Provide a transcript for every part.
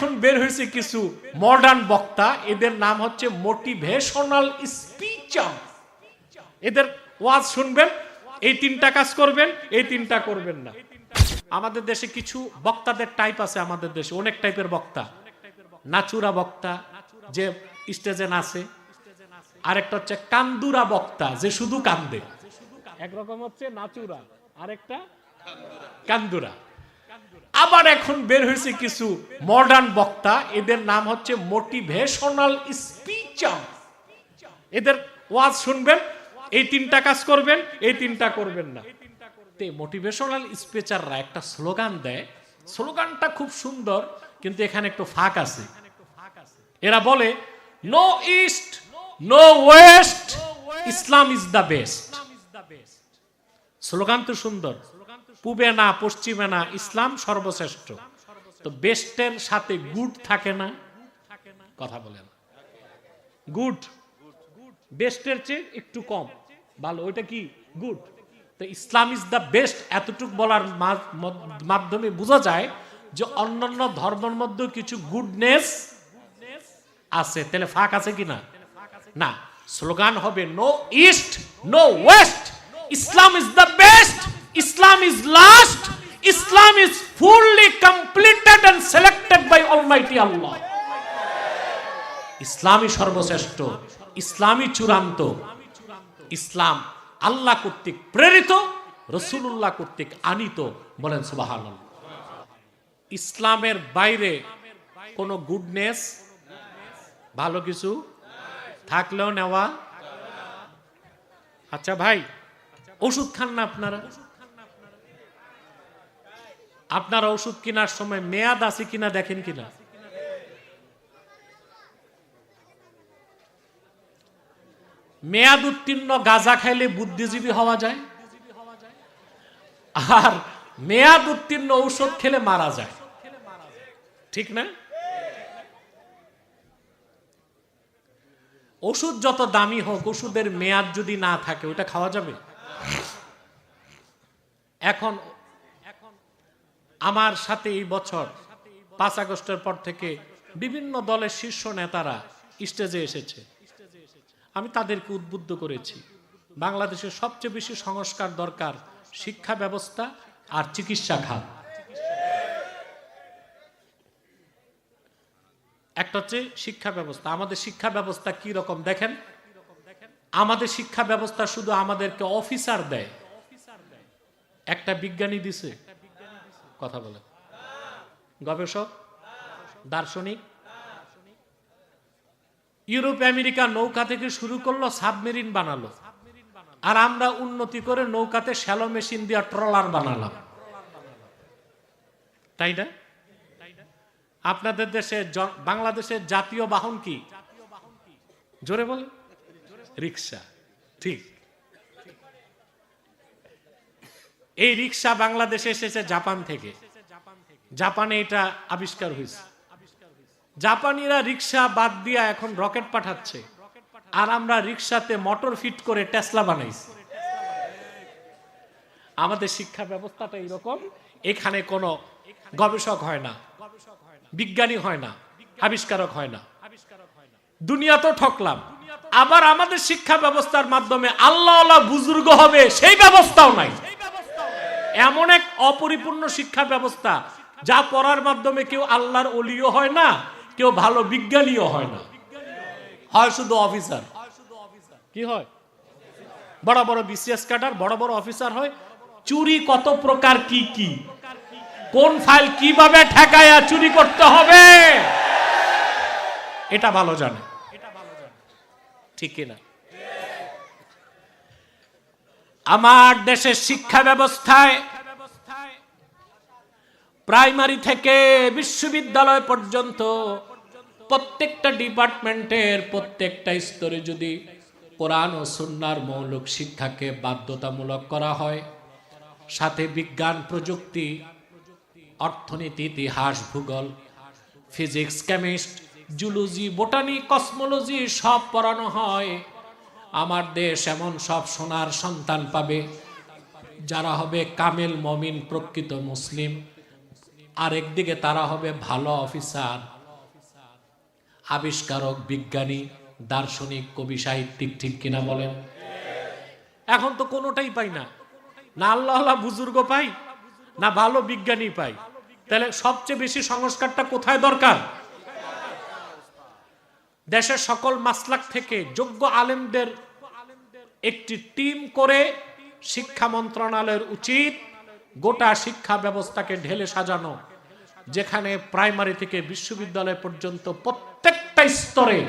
এখন বের হয়েছে কিছু মডার্ন বক্তা এদের নাম হচ্ছে মোটিভেশনাল স্পিচার এদের ওয়াজ শুনবেন এই তিনটা কাজ করবেন এই তিনটা করবেন না। আমাদের দেশে কিছু বক্তাদের টাইপ আছে আমাদের দেশে অনেক টাইপের বক্তা। নাচুরা বক্তা যে স্টেজে নাচে। আরেকটা হচ্ছে কান্দুরা বক্তা যে শুধু কান্দে। একরকম হচ্ছে নাচুরা আরেকটা কান্দুরা। আবার এখন বের হয়েছে কিছু মডার্ন বক্তা। এদের নাম হচ্ছে মোটিভেশনাল স্পিচার এদের ওয়াজ শুনবেন, এই তিনটা কাজ করবেন, এই তিনটা করবেন না। মোটিভেশনাল স্পিচাররা একটা স্লোগান দেয়। স্লোগানটা খুব সুন্দর, কিন্তু এখানে একটু ফাঁক আছে। এরা বলে no east no west Islam is the best slogan তো সুন্দর। পূবে না, পশ্চিমে না, ইসলাম সর্বশ্রেষ্ঠ। তো বেস্টের সাথে গুড থাকে না? কথা বলেন। গুড। বেস্টের চেয়ে একটু কম। ভালো, ওইটা কি? গুড। তো ইসলাম ইজ দ্য বেস্ট, এতটুক বলার মাধ্যমে বোঝা যায় যে অন্যান্য ধর্মের মধ্যে কিছু গুডনেস আছে। তাহলে ফাঁক আছে কি না? না। স্লোগান হবে no east no west Islam is the best. Islam is last Islam is fully completed and selected by almighty Allah ইসলামই সর্বশ্রেষ্ঠ ইসলামই চূড়ান্ত। ইসলাম আল্লাহ কর্তৃক প্রেরিত রসুল্লাহ কর্তৃক আনিত বলেন সুবাহান ইসলামের বাইরে কোনো গুডনেস ভালো কিছু থাকলেও নেওয়া। আচ্ছা ভাই, ওষুধ খান না আপনারা? আপনারা ওষুধ কেনার সময় মেয়াদ আছে কিনা দেখেন কিনা? মেয়াদ উত্তীর্ণ, গাঁজা খাইলে বুদ্ধিজীবী হওয়া যায়। আর মেয়াদ উত্তীর্ণ, ঔষধ খেলে মারা যায়। ঠিক না? ওষুধ যত দামি হোক, ওষুধের মেয়াদ যদি না থাকে, ওটা খাওয়া যাবে? এখন আমার সাথে এই বছর পাঁচ আগস্টের পর থেকে বিভিন্ন দলের শীর্ষ নেতারা স্টেজে এসেছে। আমি তাদেরকে উদ্বুদ্ধ করেছি। বাংলাদেশের সবচেয়ে বেশি সংস্কার দরকার শিক্ষা ব্যবস্থা আর চিকিৎসা খাত। একটা হচ্ছে শিক্ষা ব্যবস্থা। আমাদের শিক্ষা ব্যবস্থা কি রকম দেখেন? আমাদের শিক্ষা ব্যবস্থা শুধু আমাদেরকে অফিসার দেয়। একটা বিজ্ঞানী দিছে কথা বলে। গবেষক, দার্শনিক, ইউরোপ, আমেরিকা নৌকা থেকে শুরু করল, সাবমেরিন বানালো। আর আমরা উন্নতি করে নৌকাতে শ্যালো মেশিন দিয়ে ট্রলার বানালাম। তাই না? আপনাদের দেশে বাংলাদেশের জাতীয় বাহন কি? জোরে বল রিক্সা। ঠিক। এই রিক্সা বাংলাদেশে এসেছে জাপান থেকে। জাপানে এটা আবিষ্কার হয়েছে। জাপানিরা রিক্সা বাদ দিয়া এখন রকেট পাঠাচ্ছে। আর আমরা রিক্সাতে মোটর ফিট করে টেসলা বানাইছি। আমাদের শিক্ষা ব্যবস্থাটা এরকম এখানে কোনো গবেষক হয় না, বিজ্ঞানী হয় না, আবিষ্কারক হয় না। দুনিয়া তো ঠকলাম। আবার আমাদের শিক্ষা ব্যবস্থার মাধ্যমে আল্লাহ বুজুর্গ হবে, সেই ব্যবস্থাও নাই। এমন এক অপরিপূর্ণ শিক্ষা ব্যবস্থা যা পড়ার মাধ্যমে কেউ আল্লাহর অলিও হয় না, কেউ ভালো বিজ্ঞানীও হয় না। হয় শুধু অফিসার। কি হয়? বড় বড় বিসিএস ক্যাডার, বড় বড় অফিসার হয়। চুরি কত প্রকার কি কি? কোন ফাইল কীভাবে ঠেকায়া চুরি করতে হবে? এটা ভালো জানে। ঠিক কিনা? আমার দেশের শিক্ষা ব্যবস্থায় প্রাইমারি থেকে বিশ্ববিদ্যালয় পর্যন্ত প্রত্যেকটা ডিপার্টমেন্টের প্রত্যেকটা স্তরে যদি কোরআন ও সুন্নার মৌলিক শিক্ষাকে বাধ্যতামূলক করা হয়, সাথে বিজ্ঞান, প্রযুক্তি, অর্থনীতি, ইতিহাস, ভূগোল, physics, chemist, zoology, botany, cosmology সব পড়ানো হয়। আমার দেশ এমন সব সোনার সন্তান পাবে, যারা হবে কামেল মমিন প্রকৃত মুসলিম। আর একদিকে তারা হবে ভালো অফিসার, আবিষ্কারক, বিজ্ঞানী, দার্শনিক, কবি, সাহিত্যিক, ঠিক কিনা বলেন? এখন তো কোনোটাই পাই না। না আল্লাহ আল্লাহ বুজুর্গ পাই, না ভালো বিজ্ঞানী পাই। তাহলে সবচেয়ে বেশি সংস্কারটা কোথায় দরকার? দেশের সকল মাসলাক থেকে যোগ্য আলেমদের একটি টিম করে শিক্ষা মন্ত্রণালয়ের উচিত গোটা শিক্ষা ব্যবস্থাকে ঢেলে সাজানো, যেখানে প্রাইমারি থেকে বিশ্ববিদ্যালয় পর্যন্ত প্রত্যেকটা স্তরে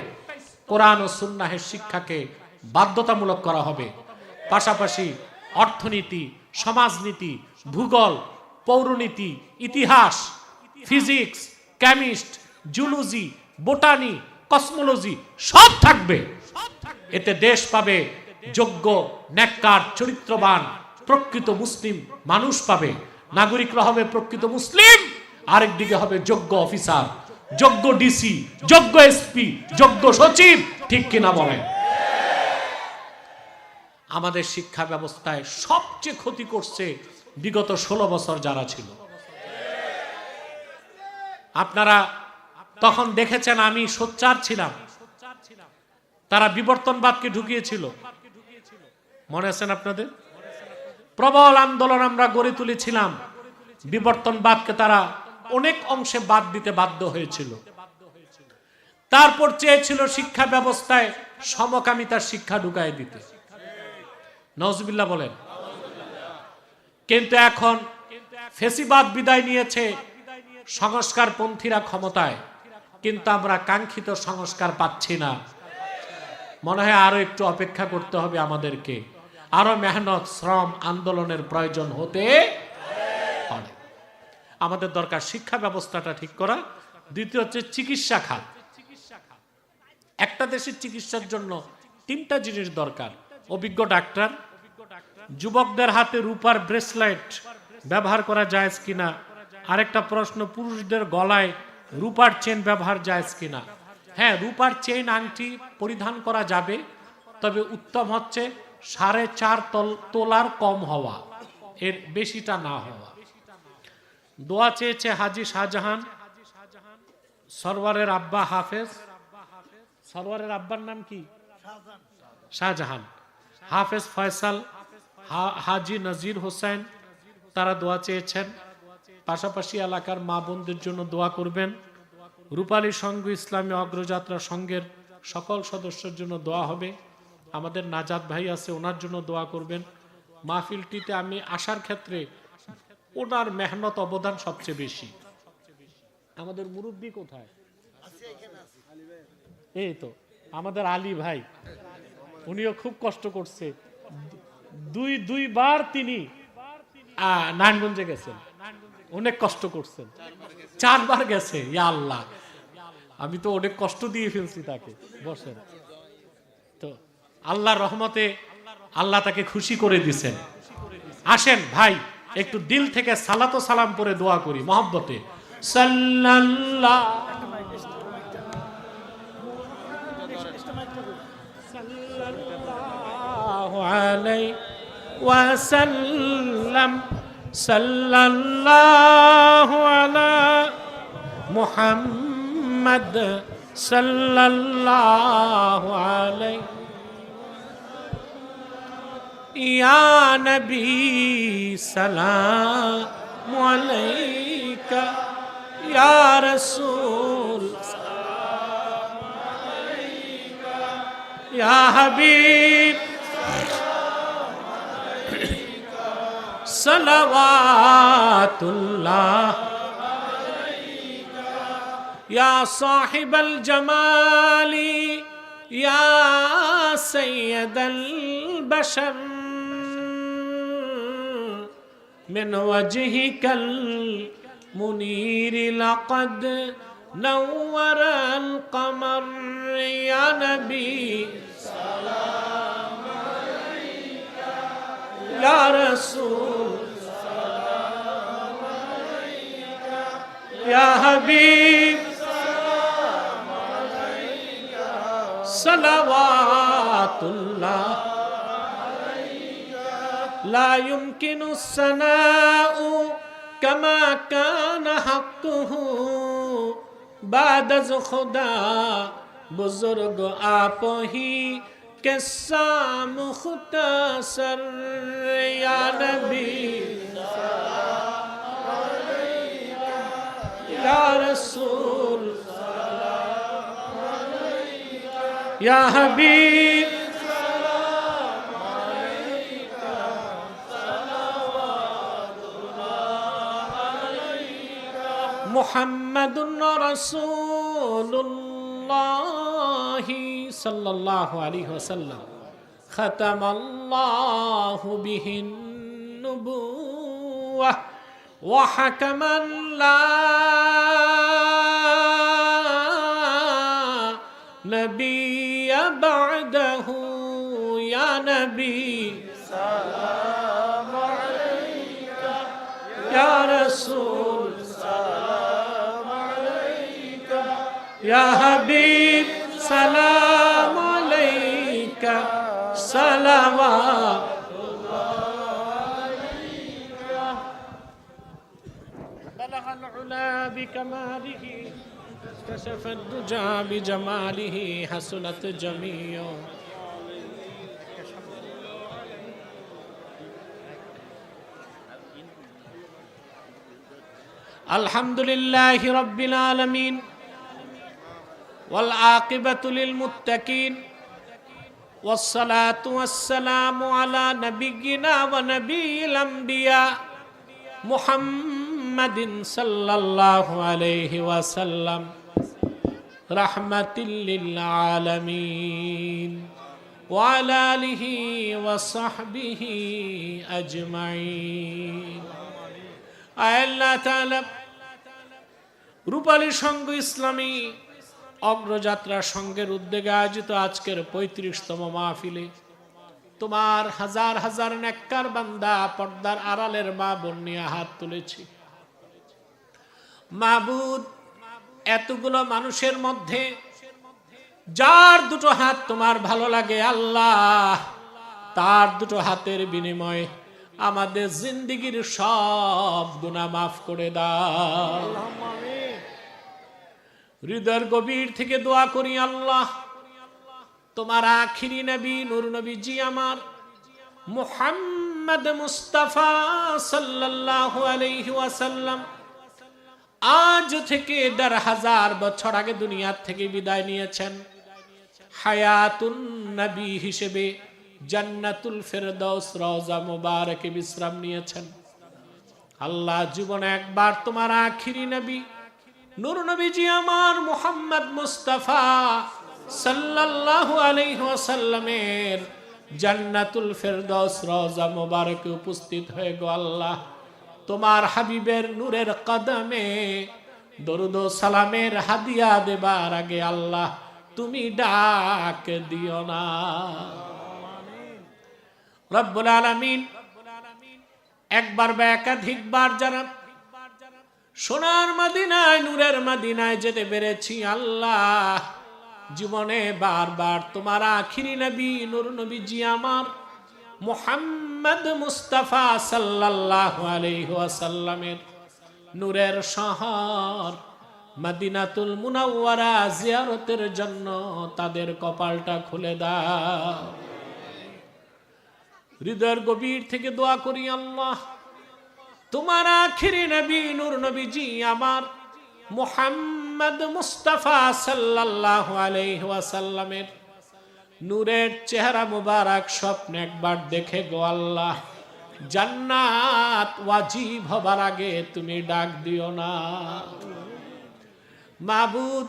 কোরআন ও সুন্নাহের শিক্ষাকে বাধ্যতামূলক করা হবে। পাশাপাশি অর্থনীতি, সমাজনীতি, ভূগোল, পৌরনীতি, ইতিহাস, physics, chemist, zoology, botany cosmology, সব থাকবে। এতে দেশ পাবে, যোগ্য নেককার চরিত্রবান, প্রকৃত মুসলিম মানুষ পাবে। নাগরিকরা হবে প্রকৃত মুসলিম আরেকদিকে হবে যোগ্য অফিসার, যোগ্য ডিসি, যোগ্য এসপি, যোগ্য সচিব, ঠিক কিনা বলেন? আমাদের শিক্ষা ব্যবস্থায় সবচেয়ে ক্ষতি করছে বিগত ষোলো বছর যারা ছিল। আপনারা তখন দেখেছেন আমি সোচ্চার ছিলাম। তারা বিবর্তনবাদকে ঢুকিয়েছিল। মনে আছেন আপনাদের? প্রবল আন্দোলন আমরা গড়ে তুলেছিলাম। বিবর্তনবাদকে তারা অনেক অংশে বাদ দিতে বাধ্য হয়েছিল। তারপর চেয়েছিল শিক্ষা ব্যবস্থায় সমকামিতার শিক্ষা ঢুকায় দিতে। নজবিল্লা বলেন, কিন্তু এখন ফেসিবাদ বিদায় নিয়েছে সংস্কার পন্থীরা ক্ষমতায়। কিন্তু আমরা কাঙ্ক্ষিত সংস্কার পাচ্ছি না। মনে হয় আরও একটু অপেক্ষা করতে হবে আমাদেরকে। আরও মেহনত, শ্রম, আন্দোলনের প্রয়োজন হতে পারে। আমাদের দরকার শিক্ষা ব্যবস্থাটা ঠিক করা। দ্বিতীয় হচ্ছে চিকিৎসা খাত। একটা দেশের চিকিৎসার জন্য তিনটা জিনিস দরকার। অভিজ্ঞ ডাক্তার, যুবকদের হাতে রূপার ব্রেসলেট ব্যবহার করা যায় কিনা? আরেকটা প্রশ্ন, পুরুষদের গলায় রূপার চেন ব্যবহার যায় কিনা হ্যাঁ রূপার চেন আংটি পরিধান করা যাবে, তবে উত্তম হচ্ছে সাড়ে চার তল, তোলার কম হওয়া, এর বেশিটা না হওয়া। দোয়া চেয়েছে হাজি শাহজাহান, সরওয়ারের আব্বা হাফেজ। সরওয়ারের আব্বার নাম কি? শাহজাহান। হাফেজ ফয়সাল হাজি নজির হোসেন, তারা দোয়া চেয়েছেন। পাশাপাশি এলাকার মা বোনদের জন্য দোয়া করবেন। রূপালী সংঘ ইসলামী অগ্রযাত্রা সংঘের সকল সদস্যের জন্য দোয়া হবে। আমাদের নাজাদ ভাই আছে, ওনার জন্য দোয়া করবেন। মাহফিলটিতে আমি আসার ক্ষেত্রে ওনার মেহনত অবদান সবচেয়ে বেশি। আমাদের মুরব্বী কোথায়? এই তো, আমাদের আলী ভাই। উনিও খুব কষ্ট করছে। দুই, দুইবার তিনি নারায়ণগঞ্জে গেছেন। অনেক কষ্ট করছেন। চারবার গেছে, ইয়া আল্লাহ। আমি তো অনেক কষ্ট দিয়ে ফেলছি তাকে, বসেন। তো আল্লাহ রহমতে আল্লাহ তাকে খুশি করে দিছেন। আসেন ভাই, একটু দিল থেকে সালাতো সালাম করে দোয়া করি, মহব্বতে। সাল্লাল্লাহ সাল্লাল্লাহু আলাইহি ওয়াসাল্লাম। صلى الله على محمد صلى الله عليه. يا نبي سلام عليك. يا رسول يا حبيب صلوات الله يا صاحب الجمال يا سيد البشر. من وجهك المنير لقد نور القمر يا نبي. عليك يا رسول سلام عليك يا حبيب سلام عليك صلوات الله لا يمكن الثناء كما كان حقه بعد از خدا بزرگ آپ ہی قصہ مختصر یا نبی یا رسول. یا حبیب محمد رسول الله. صلى الله عليه وسلم ختم الله به النبوة وحكما لا نبي بعده يا نبي سلام عليك يا رسول صلوات بلغ العلا بكماله كشف الدجى بجماله حسنت جميع. الحمد لله رب العالمين والعاقبة للمتقين والصلاة والسلام على نبينا ونبي الأنبياء محمد صلى الله عليه وسلم رحمة للعالمين وعلى آله وصحبه أجمعين আয় আল্লাহ তাআলা রূপালী সংঘ ইসলামী অগ্রযাত্রা সংঘের উদ্যোগে আয়োজিত আজকের পঁয়ত্রিশতম মাহফিলে। তোমার হাজার হাজার নেককার বান্দা পর্দার আড়ালের মা বোন নিয়ে হাত তুলেছি। মাবুদ এতগুলো মানুষের মধ্যে যার দুটো হাত তোমার ভালো লাগে, আল্লাহ, তার দুটো হাতের বিনিময়ে আমাদের জিন্দিগির সব গুণা মাফ করে দাও। হৃদয়ের গভীর থেকে দোয়া করি আল্লাহ। তোমার আখিরি নবী, নূর নবী জি আমার। মুহাম্মদ মুস্তাফা সাল্লাল্লাহু আলাইহি ওয়াসাল্লাম, আজ থেকে দেড় হাজার বছর আগে দুনিয়ার থেকে বিদায় নিয়েছেন। হায়াতুন নবী হিসেবে জান্নাতুল ফেরদৌস রওজা মুবারকে বিশ্রাম নিয়েছেন। আল্লাহ জীবনে একবার তোমার আখিরি নবী নূর নবীজি আমার মুহাম্মদ মুস্তাফা সাল্লাল্লাহু আলাইহি ওয়াসাল্লামের জান্নাতুল ফেরদৌস রওজা মুবারকে উপস্থিত হয়ে গো আল্লাহ। তোমার হাবিবের নূরের কদমে দরুদ সালামের হাদিয়া দেবার আগে আল্লাহ, তুমি ডাক দিও না। রব্বুল আলামিন, একবার বা একাধিকবার যারা সোনার মাদিনায়, নূরের মাদিনায় যেতে পেরেছি আল্লাহ। জীবনে বারবার তোমার আখিরি নবী, নূর নবীজি আমার, মুহাম্মদ মুস্তাফা সাল্লাল্লাহু আলাইহি ওয়াসাল্লামের নূরের শহর, মদিনাতুল মুনাওয়ারা জিয়ারতের জন্য তাদের কপালটা খুলে দাও। হৃদয়ের গভীর থেকে দোয়া করি আল্লাহ। তোমার আখিরি নবী, নূর নবীজি আমার মুহাম্মদ মুস্তাফা সাল্লাল্লাহু আলাইহি ওয়াসাল্লামের নূরের চেহারা মুবারক স্বপ্নে একবার দেখে গো আল্লাহ। জান্নাত ওয়াজিব হবার আগে তুমি ডাক দিও না। মাবুদ,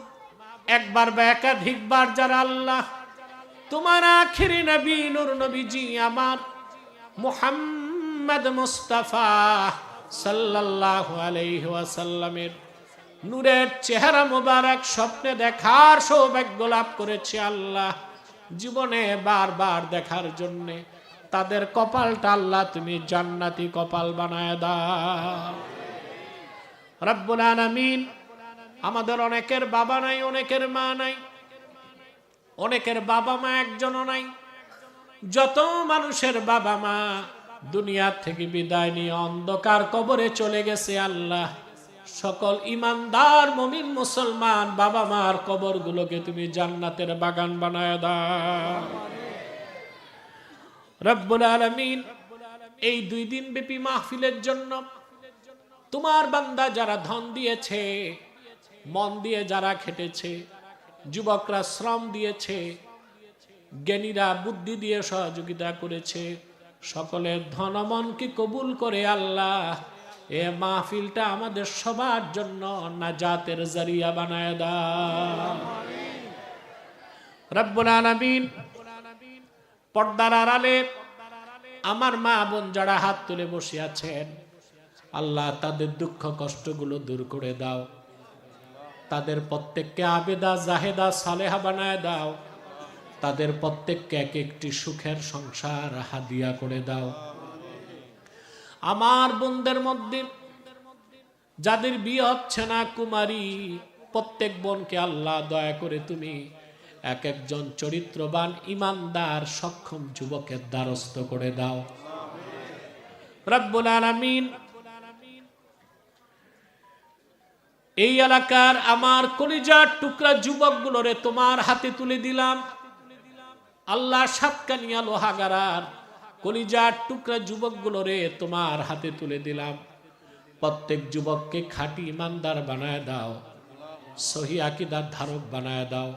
একবার বা একাধিকবার যারা আল্লাহ, তোমার আখিরি নবী, নূর নবীজি আমার মুহাম্মদ মুস্তাফা সাল্লাল্লাহু আলাইহি ওয়াসাল্লামের নূরের চেহারা মোবারক স্বপ্নে দেখার সৌভাগ্য লাভ করেছে আল্লাহ। জীবনে বারবার দেখার জন্য তাদের কপালটা আল্লাহ তুমি জান্নাতি কপাল বানায় দাও। রব্বুল আলামিন আমাদের অনেকের বাবা নাই, অনেকের মা নাই, অনেকের বাবা মা একজনও নাই। যত মানুষের বাবা মা দুনিয়া থেকে বিদায় নিয়ে অন্ধকার কবরে চলে গেছে আল্লাহ। সকল ইমানদার, মমিন, মুসলমান বাবা মার কবরগুলোকে তুমি জান্নাতের বাগান বানায় দাও। রব্বুল আলামিন, এই দুই দিন ব্যাপী মাহফিলের জন্য তোমার বান্দা যারা ধন দিয়েছে, মন দিয়ে যারা খেটেছে, যুবকরা শ্রম দিয়েছে, জ্ঞানীরা বুদ্ধি দিয়ে সহযোগিতা করেছে সকলের ধনমনকে কবুল করে আল্লাহ? এ মাহফিলটা আমাদের সবার জন্য নাজাতের জারিয়া বানায় দাও। পর্দার আড়ালে আমার মা বোন যারা হাত তুলে বসে আছেন, আল্লাহ তাদের দুঃখ কষ্টগুলো দূর করে দাও। তাদের প্রত্যেককে আবেদা, জাহেদা, সালেহা বানায় দাও। তাদের প্রত্যেককে এক একটি সুখের সংসার হাদিয়া করে দাও। আমার বোনদের মধ্যে যাদের বিয়ে হচ্ছে না, কুমারী, প্রত্যেক বোনকে আল্লাহ দয়া করে তুমি এক একজন চরিত্রবান, ইমানদার, সক্ষম যুবকের দ্বারস্থ করে দাও। রব্বুল আলামিন, এই এলাকার আমার কলিজার টুকরা যুবকগুলোরে তোমার হাতে তুলে দিলাম। আল্লাহ সাতকানিয়া লোহাগারার কলিজার টুকরা যুবকগুলোরে তোমার হাতে তুলে দিলাম। প্রত্যেক যুবককে খাঁটি ইমানদার বানায় দাও, সহি আকিদার ধারক বানায় দাও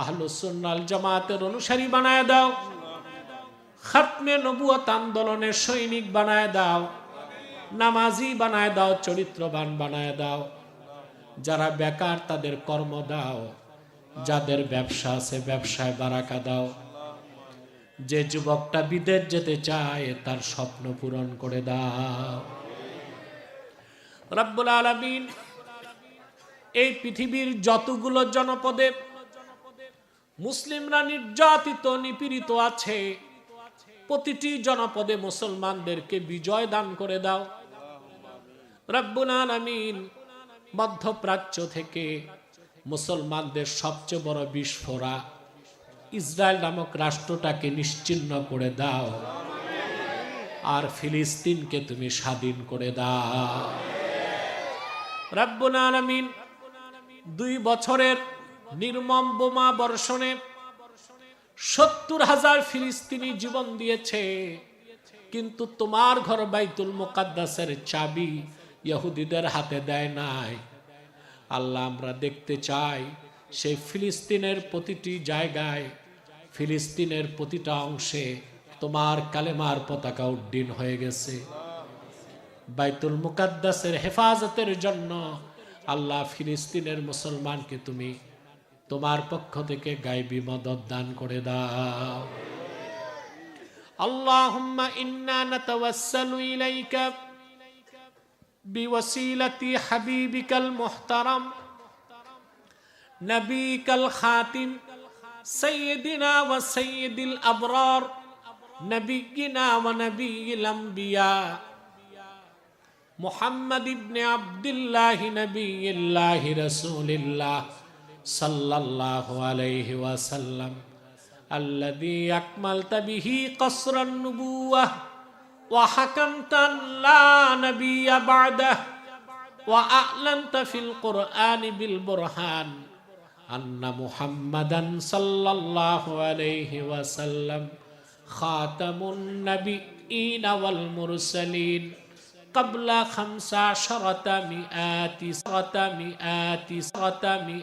আহলুসুন্নাল জামাতের অনুসারী বানায় দাও, খাতমে নবুয়ত আন্দোলনের সৈনিক বানায় দাও, নামাজি বানায় দাও, চরিত্রবান বানায় দাও, যারা বেকার তাদের কর্ম দাও। যাদের ব্যবসা আছে, ব্যবসায় বারাকা দাও। যে যুবকটা বিদেশ যেতে চায়, তার স্বপ্ন পূরণ করে দাও। রব্বুল আলামিন এই পৃথিবীর যতগুলো জনপদে মুসলিমরা নির্যাতিত, নিপীড়িত আছে, প্রতিটি জনপদে মুসলমানদেরকে বিজয় দান করে দাও। রব্বুল আলামিন মধ্যপ্রাচ্য থেকে মুসলমানদের সবচেয়ে বড় বিস্ফোরা ইসরায়েল নামক রাষ্ট্রটাকে নিশ্চিন্ন করে দাও। আর ফিলিস্তিনকে তুমি স্বাধীন করে দাও। রব্বুল দুই বছরের নির্মম বোমা বর্ষণে সত্তর হাজার ফিলিস্তিনি জীবন দিয়েছে। কিন্তু তোমার ঘর বাইতুল মোকাদ্দাসের চাবি ইহুদিদের হাতে দেয় নাই। আল্লাহ আমরা দেখতে চাই সেই ফিলিস্তিনের প্রতিটি জায়গায়, ফিলিস্তিনের প্রতিটা অংশে তোমার কালেমার পতাকা উড্ডীন হয়ে গেছে। বাইতুল মুকাদ্দাসের হেফাজতের জন্য আল্লাহ ফিলিস্তিনের মুসলমানকে তুমি তোমার পক্ষ থেকে গাইবি মদত দান করে দাও। আল্লাহুম্মা ইন্না নাতাওয়াসসালু ইলাইকা بوسيلة حبيبك المحترم نبيك الخاتم سيدنا وسيد الأبرار نبينا ونبي الأنبياء محمد بن عبد الله نبي الله رسول الله صلى الله عليه وسلم الذي أكملت به قصر النبوة وحكمت لا نبي بعده وأعلنت في القرآن بالبرهان أن محمدا صلى الله عليه وسلم خاتم النبيين والمرسلين قبل خمس عشرة مئات سرة مئات سرة مئات